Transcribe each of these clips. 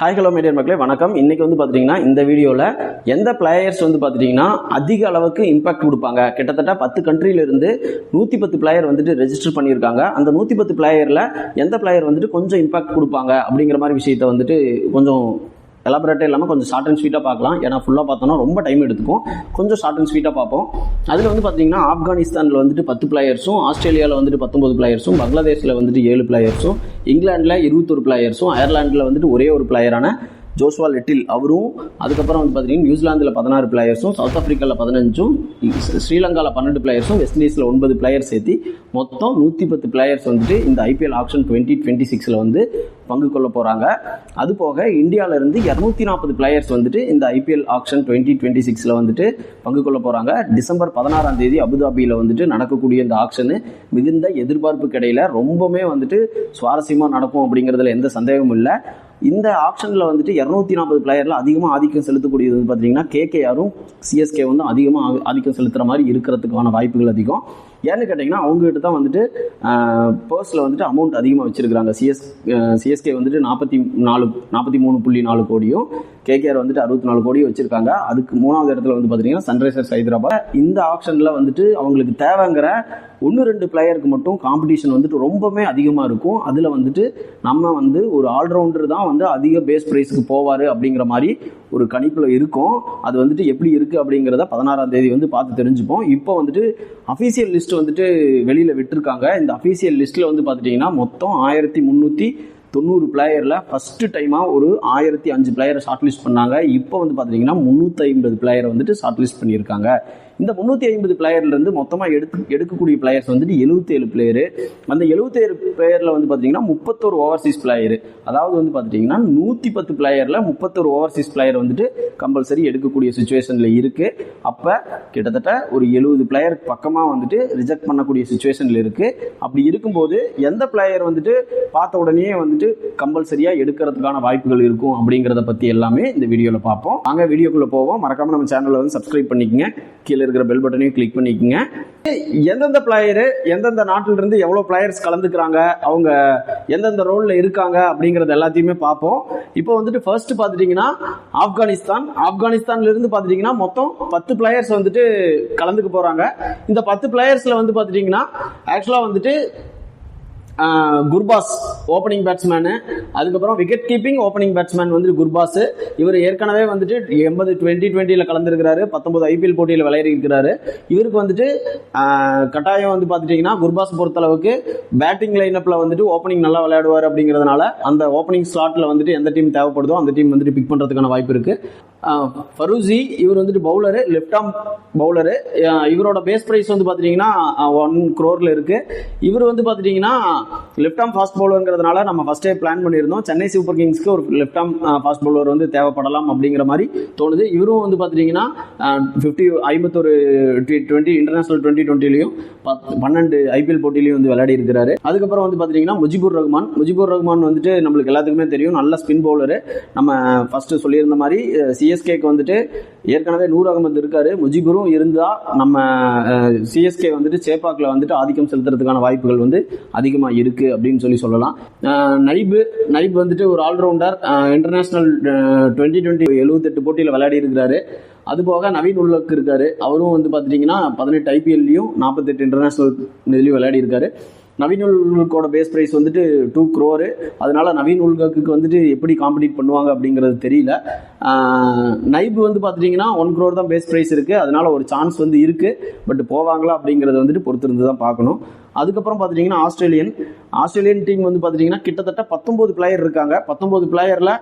Hi hello meteor மக்களே வணக்கம். இன்னைக்கு வந்து பார்த்துட்டிங்கன்னா இந்த வீடியோவில் எந்த பிளேயர்ஸ் வந்து பார்த்துட்டிங்கன்னா அதிக அளவுக்கு இம்பாக்ட் கொடுப்பாங்க? கிட்டத்தட்ட பத்து கண்ட்ரியிலிருந்து நூற்றி பத்து பிளேயர் வந்துட்டு ரெஜிஸ்டர் பண்ணியிருக்காங்க. அந்த நூற்றி பத்து பிளேயரில் எந்த பிளேயர் வந்துட்டு கொஞ்சம் இம்பாக்ட் கொடுப்பாங்க? அப்படிங்கிற மாதிரி விஷயத்த வந்துட்டு கொஞ்சம் எலாபரேட்டே இல்லாமல் கொஞ்சம் ஷார்ட் அண்ட் ஸ்வீட்டாக பார்க்கலாம். ஏன்னா ஃபுல்லாக பார்த்தோன்னா ரொம்ப டைம் எடுத்துக்கும். கொஞ்சம் ஷார்ட் அண்ட் ஸ்வீட்டாக பார்ப்போம். அதில் வந்து பார்த்தீங்கன்னா ஆப்கானிஸ்தானில் வந்துட்டு பத்து பிளேயர்ஸும் ஆஸ்திரேலியாவில் வந்துட்டு பத்தொம்பது பிளேயர்ஸும் பங்களாதேஷில் வந்துட்டு ஏழு பிளேயர்ஸும் இங்கிலாண்டில் இருபத்தொரு பிளேயர்ஸும் அயர்லாண்டில் வந்துட்டு ஒரே ஒரு பிளேயரான ஜோஸ்வா லிட்டில் அவரும் அதுக்கப்புறம் வந்து பார்த்தீங்கன்னா நியூசிலாந்தில் பதினாறு பிளேயர்ஸும் சவுத் ஆஃப்ரிக்காவில் பதினஞ்சும் ஸ்ரீலங்காவில் பன்னெண்டு பிளேயர்ஸும் வெஸ்ட் இண்டீஸில் ஒன்பது பிளேயர்ஸ் சேர்த்து மொத்தம் நூற்றி பத்து பிளேயர்ஸ் வந்துட்டு இந்த ஐபிஎல் ஆப்ஷன் டுவெண்ட்டி டுவெண்ட்டி சிக்ஸில் வந்து பங்கு கொள்ள போகிறாங்க அது போக இந்தியாவிலேருந்து இரநூத்தி நாற்பது பிளேயர்ஸ் வந்துட்டு இந்த ஐபிஎல் ஆப்ஷன் டுவெண்ட்டி டுவெண்ட்டி சிக்ஸில் வந்துட்டு பங்கு கொள்ள போகிறாங்க டிசம்பர் பதினாறாம் தேதி அபுதாபியில் வந்துட்டு நடக்கக்கூடிய இந்த ஆப்ஷனு மிகுந்த எதிர்பார்ப்பு கிடையில ரொம்பவுமே வந்துட்டு சுவாரஸ்யமாக நடக்கும் அப்படிங்கிறதுல எந்த சந்தேகமும் இல்லை. இந்த ஆப்ஷனில் வந்துட்டு இரநூத்தி நாற்பது பிளேயரில் அதிகமாக ஆதிக்கம் செலுத்தக்கூடியது பார்த்தீங்கன்னா கேகேஆரும் சிஎஸ்கே வந்து அதிகமாக ஆதிக்கம் செலுத்துகிற மாதிரி இருக்கிறதுக்கான வாய்ப்புகள் அதிகம். ஏன்னு கேட்டிங்கன்னா அவங்ககிட்ட தான் வந்துட்டு பர்ஸில் வந்துட்டு அமௌண்ட் அதிகமாக வச்சிருக்கிறாங்க. சிஎஸ் சிஎஸ்கே வந்துட்டு நாற்பத்தி நாலு நாற்பத்தி மூணு புள்ளி நாலு கோடியும் கேகேஆர் வந்துட்டு அறுபத்தி நாலு கோடியும் வச்சிருக்காங்க. அதுக்கு மூணாவது இடத்துல வந்து பார்த்தீங்கன்னா சன்ரைசர்ஸ் ஹைதராபாத் இந்த ஆப்ஷனில் வந்துட்டு அவங்களுக்கு தேவைங்கிற ஒன்று ரெண்டு பிளேயருக்கு மட்டும் காம்படிஷன் வந்துட்டு ரொம்பவே அதிகமாக இருக்கும். அதில் வந்துட்டு நம்ம வந்து ஒரு ஆல்ரவுண்டர் தான் வந்து அதிக பேஸ் ப்ரைஸுக்கு போவார் அப்படிங்கிற மாதிரி ஒரு கணிப்பில் இருக்கும். அது வந்துட்டு எப்படி இருக்குது அப்படிங்கிறத பதினாறாம் தேதி வந்து பார்த்து தெரிஞ்சுப்போம். இப்போ வந்துட்டு அஃபீஷியல் லிஸ்ட் வந்துட்டு வெளியில் விட்டுருக்காங்க. இந்த அஃபீஷியல் லிஸ்ட்டில் வந்து பார்த்துட்டிங்கன்னா மொத்தம் ஆயிரத்தி முந்நூற்றி தொண்ணூறு பிளேயரில் ஃபஸ்ட்டு டைமாக ஒரு ஆயிரத்தி அஞ்சு பிளேயரை ஷார்ட் லிஸ்ட் பண்ணாங்க. இப்போ வந்து பார்த்தீங்கன்னா முந்நூற்றி ஐம்பது பிளேயரை வந்துட்டு ஷார்ட் லிஸ்ட் பண்ணியிருக்காங்க. இந்த முந்நூற்றி ஐம்பது பிளேயர்லேருந்து மொத்தமாக எடுத்து எடுக்கக்கூடிய பிளேயர்ஸ் வந்துட்டு எழுபத்தேழு பிளேயரு அந்த எழுபத்தேழு பிளேயரில் வந்து பார்த்தீங்கன்னா முப்பத்தோரு ஓவர்சீஸ் பிளேயரு அதாவது வந்து பார்த்துட்டிங்கன்னா நூற்றி பத்து பிளேயரில் முப்பத்தோரு ஓவர்சீஸ் பிளேயர் வந்துட்டு கம்பல்சரி எடுக்கக்கூடிய சுச்சுவேஷனில் இருக்குது அப்போ கிட்டத்தட்ட ஒரு எழுபது பிளேயர் பக்கமாக வந்துட்டு ரிஜெக்ட் பண்ணக்கூடிய சுச்சுவேஷனில் இருக்குது அப்படி இருக்கும்போது எந்த பிளேயர் வந்துட்டு பார்த்த உடனே வந்துட்டு கம்பல்சரியாக எடுக்கிறதுக்கான வாய்ப்புகள் இருக்கும் அப்படிங்கிறத பற்றி எல்லாமே இந்த வீடியோவில் பார்ப்போம். அங்கே வீடியோக்குள்ளே போவோம். மறக்காமல் நம்ம சேனலில் வந்து சப்ஸ்கிரைப் பண்ணிக்கங்க. கீழே இருக்கிற பெல் பட்டனையும் கிளிக் பண்ணிக்கோங்க. எந்தெந்த பிளேயரு எந்தெந்த நாட்டில இருந்து எவ்வளோ பிளேயர்ஸ் கலந்துக்கிறாங்க அவங்க எந்தெந்த ரோலில் இருக்காங்க அப்படிங்கிறது எல்லாத்தையுமே பார்ப்போம். இப்போ வந்துட்டு ஃபர்ஸ்ட் பார்த்துட்டிங்கன்னா ஆப்கானிஸ்தான். ஆப்கானிஸ்தான்ல இருந்து பார்த்துட்டிங்கன்னா மொத்தம் பத்து பிளேயர்ஸ் வந்துட்டு கலந்துக்க போகிறாங்க இந்த பத்து பிளேயர்ஸில் வந்து பார்த்துட்டிங்கன்னா ஆக்சுவலாக வந்துட்டு குர்பாஸ் ஓப்பனிங் பேட்ஸ்மேனு அதுக்கப்புறம் விக்கெட் கீப்பிங் ஓப்பனிங் பேட்ஸ்மேன் வந்துட்டு குர்பாஸ். இவர் ஏற்கனவே வந்துட்டு எண்பது டுவெண்ட்டி டுவெண்ட்டியில் கலந்துருக்கிறாரு. பத்தொன்பது ஐபிஎல் போட்டியில் விளையாடி இருக்கிறாரு இவருக்கு வந்துட்டு கட்டாயம் வந்து பார்த்துட்டிங்கன்னா குர்பாஸ் பொறுத்தளவுக்கு பேட்டிங் லைனப்பில் வந்துட்டு ஓப்பனிங் நல்லா விளையாடுவார் அப்படிங்கிறதுனால அந்த ஓப்பனிங் ஸ்லாட்டில் வந்துட்டு எந்த டீம் தேவைப்படுதோ அந்த டீம் வந்துட்டு பிக் பண்ணுறதுக்கான வாய்ப்பு இருக்குது ஃபரூசி இவர் வந்துட்டு பவுலரு லெஃப்ட் ஆம் பவுலரு இவரோட பேஸ் ப்ரைஸ் வந்து பார்த்துட்டிங்கன்னா ஒன் க்ரோரில் இருக்குது இவர் வந்து பார்த்துட்டிங்கன்னா லெஃப்ட் ஆம் ஃபாஸ்ட் பவுலருங்கிறதுனால நம்ம ஃபஸ்ட்டே பிளான் பண்ணியிருந்தோம். சென்னை சூப்பர் கிங்ஸ்க்கு ஒரு லெஃப்ட் ஆம் ஃபாஸ்ட் பவுலர் வந்து தேவைப்படலாம் அப்படிங்கிற மாதிரி தோணுது. இவரும் வந்து பார்த்துட்டிங்கன்னா ஃபிஃப்டி ஐம்பத்தொரு டுவெண்ட்டி இன்டர்நேஷனல் டுவெண்ட்டி டுவெண்ட்டிலையும் பன்னெண்டு ஐபிஎல் போட்டிலையும் வந்து விளையாடி இருக்கிறாரு. அதுக்கப்புறம் வந்து பார்த்தீங்கன்னா முஜிபுர் ரஹ்மான் முஜிபுர் ரஹ்மான் வந்துட்டு நம்மளுக்கு எல்லாத்துக்குமே தெரியும். நல்ல ஸ்பின் பவுலரு நம்ம ஃபஸ்ட்டு சொல்லியிருந்த மாதிரி சிஎஸ்கேக்கு வந்துட்டு ஏற்கனவே நூறு அகமது இருக்காரு. முஜிபுரும் இருந்தால் நம்ம சிஎஸ்கே வந்துட்டு சேப்பாக்கில் வந்துட்டு ஆதிக்கம் செலுத்துறதுக்கான வாய்ப்புகள் வந்து அதிகமாக இருக்குது அப்படின்னு சொல்லி சொல்லலாம். நைபு நைப் வந்துட்டு ஒரு ஆல்ரவுண்டர் இன்டர்நேஷ்னல் டுவெண்ட்டி டுவெண்ட்டி எழுபத்தெட்டு போட்டியில் விளையாடி இருக்கிறாரு. அது போக நவீன் உள்ளக்கு இருக்காரு. அவரும் வந்து பார்த்துட்டிங்கன்னா பதினெட்டு ஐபிஎல்லையும் நாற்பத்தெட்டு இன்டர்நேஷ்னல் இதுலையும் விளையாடி இருக்காரு. நவீன் உல்கோட பேஸ் ப்ரைஸ் வந்துட்டு டூ க்ரோரு அதனால நவீன் உல்கக்கு வந்துட்டு எப்படி காம்படிட் பண்ணுவாங்க அப்படிங்கிறது தெரியல. நைப் வந்து பார்த்துட்டிங்கன்னா ஒன் க்ரோர் தான் பேஸ் ப்ரைஸ் இருக்குது அதனால ஒரு சான்ஸ் வந்து இருக்குது பட் போவாங்களா அப்படிங்கிறத வந்துட்டு பொறுத்திருந்து தான் பார்க்கணும். அதுக்கப்புறம் பார்த்துட்டிங்கன்னா ஆஸ்திரேலியன். ஆஸ்திரேலியன் டீம் வந்து பார்த்துட்டிங்கன்னா கிட்டத்தட்ட பத்தொம்போது பிளேயர் இருக்காங்க. பத்தொம்போது பிளேயரில்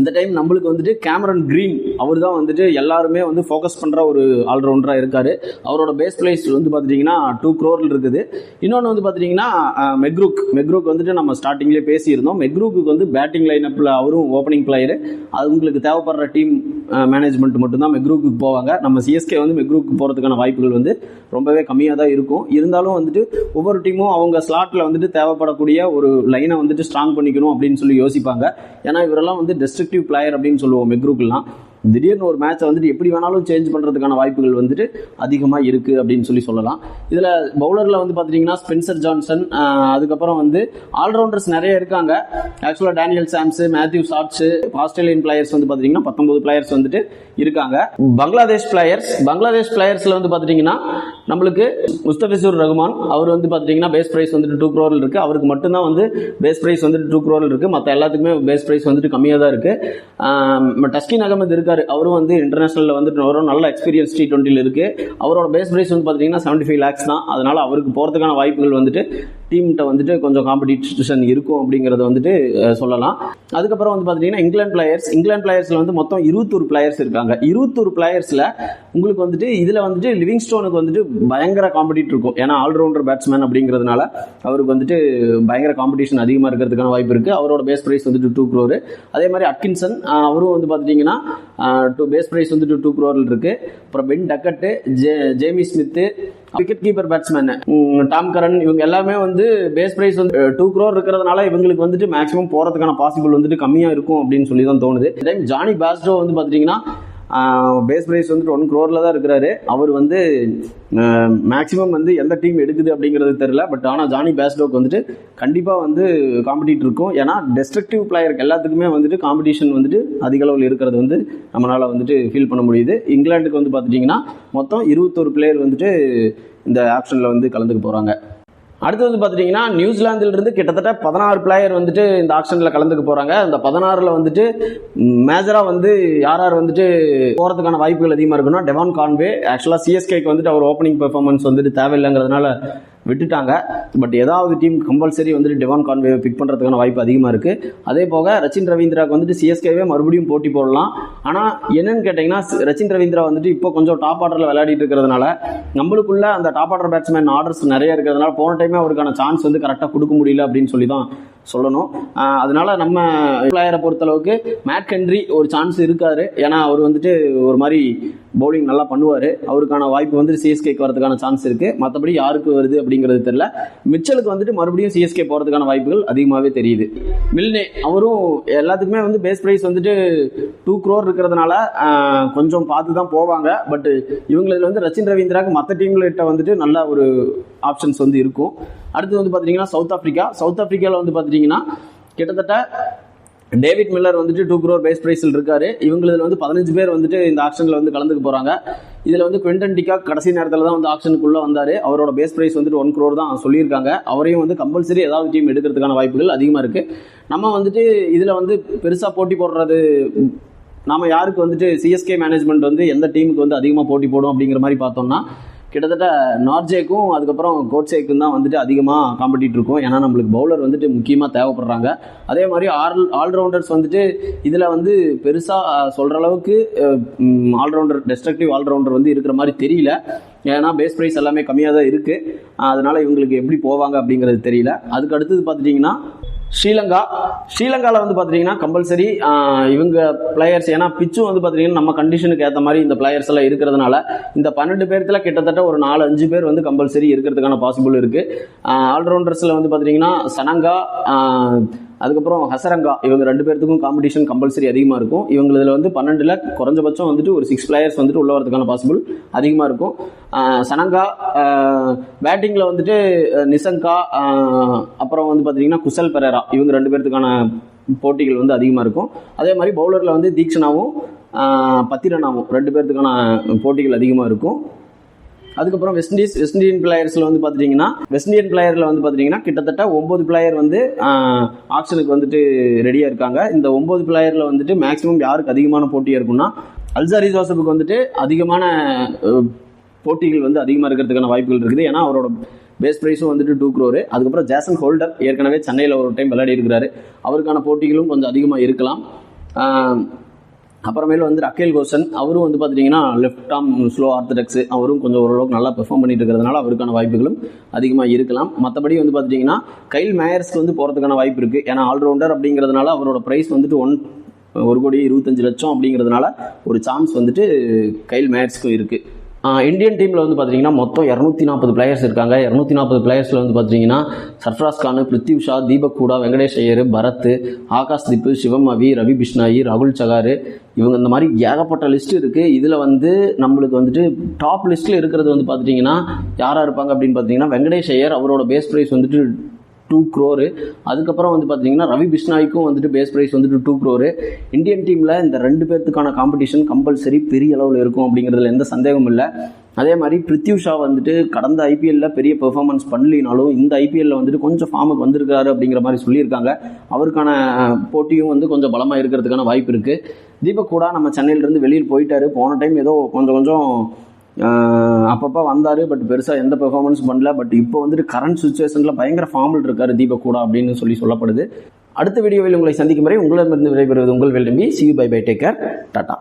இந்த டைம் நம்மளுக்கு வந்துட்டு கேமரன் கிரீன் அவர் தான் வந்துட்டு எல்லாருமே வந்து ஃபோக்கஸ் பண்ணுற ஒரு ஆல்ரவுண்டராக இருக்கார். அவரோட பேஸ் பிளேஸ் வந்து பார்த்துட்டிங்கன்னா டூ க்ரோரில் இருக்குது. இன்னொன்று வந்து பார்த்துட்டிங்கன்னா மெக்ரூக் மெக்ரூக் வந்துட்டு நம்ம ஸ்டார்டிங்லேயே பேசியிருந்தோம். மெக்ரூக்கு வந்து பேட்டிங் லைனப்பில் அவரும் ஓப்பனிங் பிளேயரு அது உங்களுக்கு தேவைப்படுற டீம் மேனேஜ்மெண்ட் மட்டும்தான் மெக்ரூக்கு போவாங்க. நம்ம சிஎஸ்கே வந்து மெக்ரூக்கு போகிறதுக்கான வாய்ப்புகள் வந்து ரொம்பவே கம்மியாக தான் இருக்கும். இருந்தாலும் வந்துட்டு ஒவ்வொரு டீமும் அவங்க ஸ்லாட்டில் வந்துட்டு தேவைப்படக்கூடிய ஒரு லைனை வந்துட்டு ஸ்ட்ராங் பண்ணிக்கணும் அப்படின்னு சொல்லி யோசிப்பாங்க. ஏன்னா இவரெல்லாம் வந்து டெஸ்ட்ரக்டிவ் பிளேயர் அப்படின்னு சொல்லுவோம் மெக்ரூக்கெல்லாம் திடீர்னு ஒரு மேட்சை வந்துட்டு எப்படி வேணாலும் சேஞ்ச் பண்ணுறதுக்கான வாய்ப்புகள் வந்துட்டு அதிகமாக இருக்குது அப்படின்னு சொல்லி சொல்லலாம். இதில் பவுலரில் வந்து பார்த்தீங்கன்னா ஸ்பென்சர் ஜான்சன் அதுக்கப்புறம் வந்து ஆல்ரவுண்டர்ஸ் நிறைய இருக்காங்க. ஆக்சுவலாக Daniel Sams Matthew Shorts Australian players வந்து பார்த்தீங்கன்னா பத்தொன்பது பிளேயர்ஸ் வந்துட்டு இருக்காங்க. பங்களாதேஷ் பிளேயர்ஸ் பங்களாதேஷ் பிளேயர்ஸில் வந்து பார்த்தீங்கன்னா நம்மளுக்கு முஸ்தபிசூர் ரகுமான் அவர் வந்து பார்த்தீங்கன்னா பேஸ் ப்ரைஸ் வந்துட்டு டூ க்ரோரில் இருக்குது அவருக்கு மட்டும்தான் வந்து பேஸ் ப்ரைஸ் வந்துட்டு டூ க்ரோரில் இருக்குது மற்ற எல்லாத்துக்குமே பேஸ் ப்ரைஸ் வந்துட்டு கம்மியாக தான் இருக்குது டஸ்கின் அகமது இருக்கார் அவரும் வந்து இன்டர்நேஷனலில் வந்துட்டு ஒரு நல்ல எக்ஸ்பீரியன்ஸ் டி டுவெண்ட்டியில் இருக்குது அவரோட பேஸ் ப்ரைஸ் வந்து பார்த்தீங்கன்னா செவன்ட்டி ஃபைவ் லேக்ஸ் தான். அதனால் அவருக்கு போகிறதுக்கான வாய்ப்புகள் வந்துட்டு டீம்கிட்ட வந்துட்டு கொஞ்சம் காம்படிஷன் இருக்கும் அப்படிங்கிறத வந்துட்டு சொல்லலாம். அதுக்கப்புறம் வந்து பார்த்தீங்கன்னா இங்கிலாந்து பிளேயர்ஸ் இங்கிலாந்து பிளேயர்ஸில் வந்து மொத்தம் இருபத்தொரு பிளேயர்ஸ் இருக்காங்க. இருபத்தொரு பிளேயர்ஸில் உங்களுக்கு வந்துட்டு இதில் வந்துட்டு லிவிங் ஸ்டோனுக்கு வந்துட்டு பயங்கர காம்படிட் இருக்கும். ஏன்னா ஆல்ரவுண்டர் பேட்ஸ்மேன் அப்படிங்கிறதுனால அவருக்கு வந்துட்டு பயங்கர காம்படிஷன் அதிகமாக இருக்கிறதுக்கான வாய்ப்பு இருக்குது அவரோட பேஸ் ப்ரைஸ் வந்துட்டு டூ க்ரோரு அதே மாதிரி அட்கின்சன் அவரும் வந்து பார்த்துட்டிங்கன்னா டூ பேஸ் ப்ரைஸ் வந்துட்டு டூ க்ரோரில் இருக்குது அப்புறம் Ben Duckett J Jamie Smith wicket keeper batsman Tom Curran இவங்க எல்லாமே வந்து பேஸ் ப்ரைஸ் வந்து டூ க்ரோர் இருக்கிறதுனால இவங்களுக்கு வந்துட்டு மேக்ஸிமம் போறதுக்கான பாசிபிள் வந்துட்டு கம்மியா இருக்கும் அப்படின்னு சொல்லி தான் தோணுது ஜானி பாஸ்டோ வந்து பாத்தீங்கன்னா பேஸ் ப்ரைஸ் வந்துட்டு ஒன் க்ரோரில் தான் இருக்கிறாரு. அவர் வந்து மேக்ஸிமம் வந்து எந்த டீம் எடுக்குது அப்படிங்கிறது தெரில பட் ஆனால் ஜானி பேஸ்டோக் வந்துட்டு கண்டிப்பாக வந்து காம்படிட் இருக்கும். ஏன்னா டெஸ்ட்ரக்டிவ் பிளேயருக்கு எல்லாத்துக்குமே வந்துட்டு காம்படிஷன் வந்துட்டு அதிக அளவில் இருக்கிறது வந்து நம்மளால் வந்துட்டு ஃபீல் பண்ண முடியுது. இங்கிலாந்துக்கு வந்து பார்த்துட்டிங்கன்னா மொத்தம் இருபத்தொரு பிளேயர் வந்துட்டு இந்த ஆப்ஷனில் வந்து கலந்துக்க போகிறாங்க அடுத்து வந்து பார்த்துட்டிங்கன்னா நியூசிலாந்திலிருந்து கிட்டத்தட்ட பதினாறு பிளேயர் வந்துட்டு இந்த ஆக்ஷனில் கலந்துக்க போகிறாங்க அந்த பதினாறில் வந்துட்டு மேஜராக வந்து யார் யார் வந்துட்டு போகிறதுக்கான வாய்ப்புகள் அதிகமாக இருக்குன்னா டெவான் கான்வே. ஆக்சுவலாக சிஎஸ்கேக்கு வந்துட்டு அவர் ஓப்பனிங் பெர்ஃபார்மன்ஸ் வந்துட்டு தேவையில்லைங்கிறதுனால விட்டுட்டாங்க. பட் ஏதாவது டீம் கம்பல்சரி வந்துட்டு டெவான் கான்வே பிக் பண்ணுறதுக்கான வாய்ப்பு அதிகமாக இருக்குது அதே போக ரச்சின் ரவீந்திராக்கு வந்துட்டு சிஎஸ்கேவே மறுபடியும் போட்டி போடலாம். ஆனால் என்னன்னு கேட்டிங்கன்னா ரச்சின் ரவீந்திரா வந்துட்டு இப்போ கொஞ்சம் டாப் ஆர்டரில் விளையாடிட்டு இருக்கிறதுனால நம்மளுக்குள்ள அந்த டாப் ஆர்டர் பேட்ஸ்மேன் ஆர்டர்ஸ் நிறைய இருக்கிறதுனால போன டைமே அவருக்கான சான்ஸ் வந்து கரெக்டாக கொடுக்க முடியல அப்படின்னு சொல்லி தான் சொல்லணும். அதனால் அதனால நம்ம பிளேயரை பொறுத்தளவுக்கு மேட் ஹென்ரி ஒரு சான்ஸ் இருக்காரு. ஏன்னா அவர் வந்துட்டு ஒரு மாதிரி பவுலிங் நல்லா பண்ணுவார். அவருக்கான வாய்ப்பு வந்து சிஎஸ்கேக்கு வரதுக்கான சான்ஸ் இருக்கு. மற்றபடி யாருக்கு வருது அப்படிங்கிறது தெரியல. மிச்சலுக்கு வந்துட்டு மறுபடியும் சிஎஸ்கே போகிறதுக்கான வாய்ப்புகள் அதிகமாகவே தெரியுது. மில்னே அவரும் எல்லாத்துக்குமே வந்து பேஸ் ப்ரைஸ் வந்துட்டு டூ க்ரோர் இருக்கிறதுனால கொஞ்சம் பார்த்து தான் போவாங்க பட் இவங்களில் வந்து ரச்சின் ரவீந்திராக்கு மற்ற டீம்கிட்ட வந்துட்டு நல்ல ஒரு ஆப்ஷன்ஸ் வந்து இருக்கும். அடுத்து வந்து பார்த்தீங்கன்னா சவுத் ஆஃப்ரிக்கா சவுத் ஆஃப்ரிக்காவில் வந்து பார்த்தீங்கன்னா கிட்டத்தட்ட டேவிட் மில்லர் வந்துட்டு டூ க்ரோர் பேஸ் பிரைஸில் இருக்காரு. இவங்களில் வந்து பதினஞ்சு பேர் வந்துட்டு இந்த ஆக்ஷனில் வந்து கலந்துக்க போகிறாங்க இதில் வந்து குவிண்டன் டிகா கடைசி நேரத்தில் தான் வந்து ஆக்ஷனுக்குள்ளே வந்தார். அவரோட பேஸ் பிரைஸ் வந்துட்டு ஒன் க்ரோர் தான் சொல்லியிருக்காங்க. அவரையும் வந்து கம்பல்சரி ஏதாவது டீம் எடுக்கிறதுக்கான வாய்ப்புகள் அதிகமாக இருக்குது நம்ம வந்துட்டு இதில் வந்து பெருசாக போட்டி போடுறது நாம் யாருக்கு வந்துட்டு சிஎஸ்கே மேனேஜ்மெண்ட் வந்து எந்த டீமுக்கு வந்து அதிகமாக போட்டி போடும் அப்படிங்கிற மாதிரி பார்த்தோம்னா கிட்டத்தட்ட நார்ஜேக்கும் அதுக்கப்புறம் கோட்ஸேக்கும் தான் வந்துட்டு அதிகமாக காம்படிட் இருக்கும். ஏன்னா நம்மளுக்கு பவுலர் வந்துட்டு முக்கியமாக தேவைப்படுறாங்க. அதே மாதிரி ஆல் ஆல்ரவுண்டர்ஸ் வந்துட்டு இதில் வந்து பெருசாக சொல்கிற அளவுக்கு ஆல்ரவுண்டர் டெஸ்ட்ரக்டிவ் ஆல்ரவுண்டர் வந்து இருக்கிற மாதிரி தெரியல. ஏன்னா பேஸ் ப்ரைஸ் எல்லாமே கம்மியாக தான் இருக்குது அதனால் இவங்களுக்கு எப்படி போவாங்க அப்படிங்கிறது தெரியல. அதுக்கு அடுத்தது பார்த்துட்டிங்கன்னா ஸ்ரீலங்கா. ஸ்ரீலங்காவில் வந்து பார்த்தீங்கன்னா கம்பல்சரி இவங்க பிளேயர்ஸ் ஏன்னா பிச்சும் வந்து பார்த்தீங்கன்னா நம்ம கண்டிஷனுக்கு ஏற்ற மாதிரி இந்த பிளேயர்ஸ் எல்லாம் இருக்கிறதுனால இந்த பன்னெண்டு பேர்த்தில் கிட்டத்தட்ட ஒரு நாலு அஞ்சு பேர் வந்து கம்பல்சரி இருக்கிறதுக்கான பாசிபிள் இருக்குது ஆல்ரவுண்டர்ஸில் வந்து பார்த்தீங்கன்னா சனங்கா அதுக்கப்புறம் ஹசரங்கா இவங்க ரெண்டு பேர்த்துக்கும் காம்படிஷன் கம்பல்சரி அதிகமாக இருக்கும். இவங்களதுல வந்து பன்னெண்டில் குறைஞ்சபட்சம் வந்துட்டு ஒரு சிக்ஸ் பிளேயர்ஸ் வந்துட்டு உள்ள வரதுக்கான பாசிபிள் அதிகமாக இருக்கும். சனங்கா பேட்டிங்கில் வந்துட்டு நிசங்கா அப்புறம் வந்து பார்த்தீங்கன்னா குசல் பெரேரா இவங்க ரெண்டு பேர்த்துக்கான போட்டிகள் வந்து அதிகமாக இருக்கும். அதே மாதிரி பவுலரில் வந்து தீக்ஷனாவும் பத்திரனாவும் ரெண்டு பேர்த்துக்கான போட்டிகள் அதிகமாக இருக்கும். அதுக்கப்புறம் வெஸ்ட் இண்டீஸ் வெஸ்ட் இண்டியன் பிளேயர்ஸில் வந்து பார்த்துட்டிங்கன்னா வெஸ்ட் இண்டியன் பிளேயரில் வந்து பார்த்துட்டிங்கன்னா கிட்டத்தட்ட ஒம்பது பிளேயர் வந்து ஆக்ஷனுக்கு வந்துட்டு ரெடியாக இருக்காங்க. இந்த ஒம்பது பிளேயரில் வந்துட்டு மேக்ஸிமம் யாருக்கு அதிகமான போட்டியாக இருக்கும்னா அல்சாரி ஜோசப்புக்கு வந்துட்டு அதிகமான போட்டிகள் வந்து அதிகமாக இருக்கிறதுக்கான வாய்ப்புகள் இருக்குது. ஏன்னா அவரோட பேஸ் ப்ரைஸும் வந்துட்டு டூ க்ரோரு அதுக்கப்புறம் ஜேசன் ஹோல்டர் ஏற்கனவே சென்னையில் ஒரு டைம் விளையாடி இருக்கிறாரு அவருக்கான போட்டிகளும் கொஞ்சம் அதிகமாக இருக்கலாம். அப்புறமேல வந்து அக்கேல் கோசன் அவரும் வந்து பார்த்துட்டிங்கன்னா லெஃப்ட் ஆம் ஸ்லோ ஆர்த்தடாக்ஸ் அவரும் கொஞ்சம் ஓரளவுக்கு நல்லா பெர்ஃபார்ம் பண்ணிட்டு இருக்கிறதுனால அவருக்கான வாய்ப்புகளும் அதிகமாக இருக்கலாம். மற்றபடி வந்து பார்த்துட்டிங்கன்னா கைல் மேயர்ஸ்க்கு வந்து போகிறதுக்கான வாய்ப்பு இருக்குது ஏன்னா ஆல்ரவுண்டர் அப்படிங்கிறதுனால அவரோட ப்ரைஸ் வந்துட்டு ஒன் ஒரு கோடி இருபத்தஞ்சு லட்சம் அப்படிங்கிறதுனால ஒரு சான்ஸ் வந்துட்டு கைல் மேயர்ஸ்க்கும் இருக்குது இந்தியன் டீமில் வந்து பார்த்தீங்கன்னா மொத்தம் இரநூத்தி நாற்பது பிளேயர்ஸ் இருக்காங்க. இரநூத்தி நாற்பது பிளேயர்ஸில் வந்து பார்த்தீங்கன்னா சர்ஃப்ராஸ் கான் பிருத்திவ் ஷா தீபக் கூடா வெங்கடேஷ் ஐயர் பரத் ஆகாஷ் தீப்பு சிவம் அவி ரவி பிஷ்னாயி ராகுல் சகாரு இவங்க இந்த மாதிரி ஏகப்பட்ட லிஸ்ட் இருக்குது இதில் வந்து நம்மளுக்கு வந்துட்டு டாப் லிஸ்ட்டில் இருக்கிறது வந்து பார்த்துட்டிங்கன்னா யாராக இருப்பாங்க அப்படின்னு பார்த்தீங்கன்னா வெங்கடேஷ் ஐயர். அவரோட பேஸ் ப்ரைஸ் வந்துட்டு டூ க்ரோரு அதுக்கப்புறம் வந்து பார்த்தீங்கன்னா ரவி பிஷ்னாய்க்கும் வந்துட்டு பேஸ் ப்ரைஸ் வந்துட்டு டூ க்ரோரு இந்தியன் டீமில் இந்த ரெண்டு பேர்த்துக்கான காம்படிஷன் கம்பல்சரி பெரிய அளவில் இருக்கும் அப்படிங்கிறதுல எந்த சந்தேகமும் இல்லை. அதே மாதிரி பிருத்யூ ஷா வந்துட்டு கடந்த ஐபிஎல்ல பெரிய பெர்ஃபார்மன்ஸ் பண்ணலினாலும் இந்த ஐபிஎல்ல வந்துட்டு கொஞ்சம் ஃபார்முக்கு வந்திருக்காரு அப்படிங்கிற மாதிரி சொல்லியிருக்காங்க. அவருக்கான போட்டியும் வந்து கொஞ்சம் பலமாக இருக்கிறதுக்கான வாய்ப்பு இருக்குது தீபக் கூட நம்ம சென்னையிலேருந்து வெளியில் போயிட்டாரு. போன டைம் ஏதோ கொஞ்சம் கொஞ்சம் அப்பப்போ வந்தார் பட் பெருசாக எந்த பெர்ஃபார்மன்ஸ் பண்ணல. பட் இப்போ வந்துட்டு கரண்ட் சுச்சுவேஷனில் பயங்கர ஃபார்மில் இருக்கார் தீபக் கூட அப்படின்னு சொல்லி சொல்லப்படுது. அடுத்த வீடியோவில் உங்களை சந்திக்கும் வரை உங்களிடமிருந்து விடைபெறுவது உங்கள் வெள்ளம்பி C bye bye take care tata